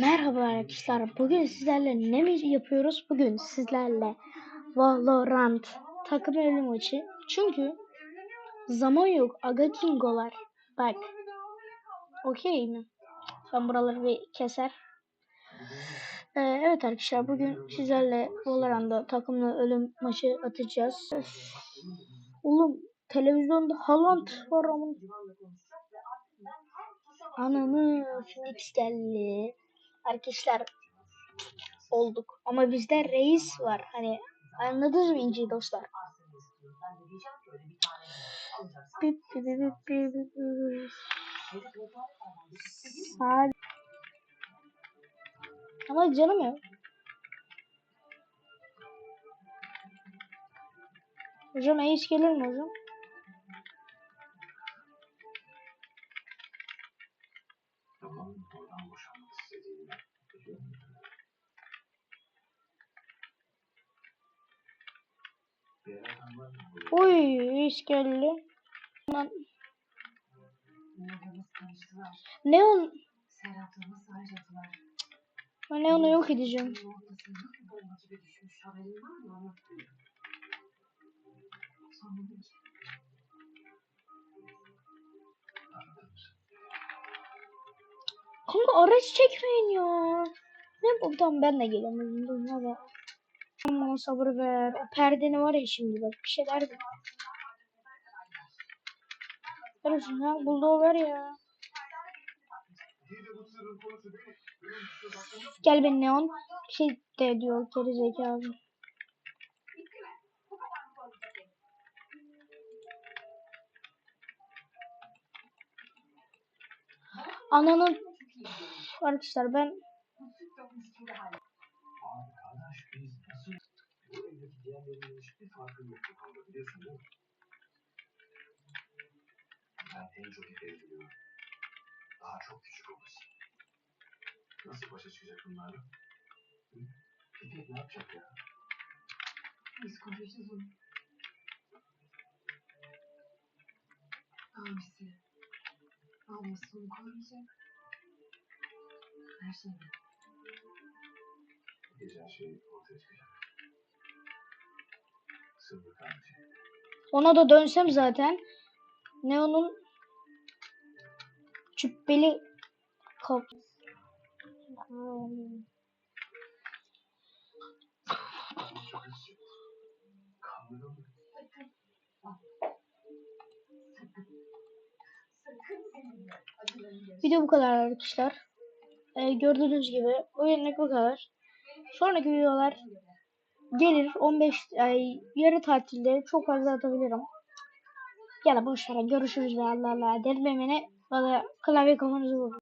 Merhaba arkadaşlar. Bugün sizlerle ne mi yapıyoruz? Bugün sizlerle Valorant takım ölüm maçı. Çünkü zaman yok. Aga Kingo'lar. Bak. Okey mi? Ben buraları bir keser. Ee, evet arkadaşlar bugün sizlerle Valorant'ta takımlı ölüm maçı atacağız. Oğlum televizyonda Haaland var ama. Ananı Phoenix geldi. Arkadaşlar olduk. Ama bizde reis var. Hani anladınız mı inci dostlar? Sağ- Ama canım yok. Hocam Ace gelir mi hocam? Oradan boşanmak istediğini biliyorum. Ace geldi. Lan mesaj attılar. ben Neon'u yok edeceğim. Kanka araç çekmeyin ya. Ne bu? Tamam ben de geliyorum. Dur ne be. Bana sabır ver. O perdeni var ya şimdi bak bir şeyler de. Ver şunu ya. Bulduğu ver ya. Gel ben Neon. Bir şey de diyor geri zekalı. Ananın arkadaşlar ben arkadaş biz nasıl bu evdeki diğerlerinin hiçbir farkı yok bu konuda biliyorsun değil mi? Ben en çok ileri biliyorum. Daha çok küçük olması. Nasıl başa çıkacak bunlarla? Pipet ne yapacak ya? Biz koruyacağız onu. Abisi. Ablası onu koruyacak. Gece her şey ortaya çıkacak. Sırrı kalmayacak. ona da dönsem zaten Neon'un cübbeli acılarını Video bu kadar arkadaşlar. Ee, gördüğünüz gibi oyunluk bu kadar. Sonraki videolar gelir 15 ay yarı tatilde çok fazla atabilirim. Gel boş ver görüşürüz be Allah Allah. Delmemene valla klavye kafanızı vurur.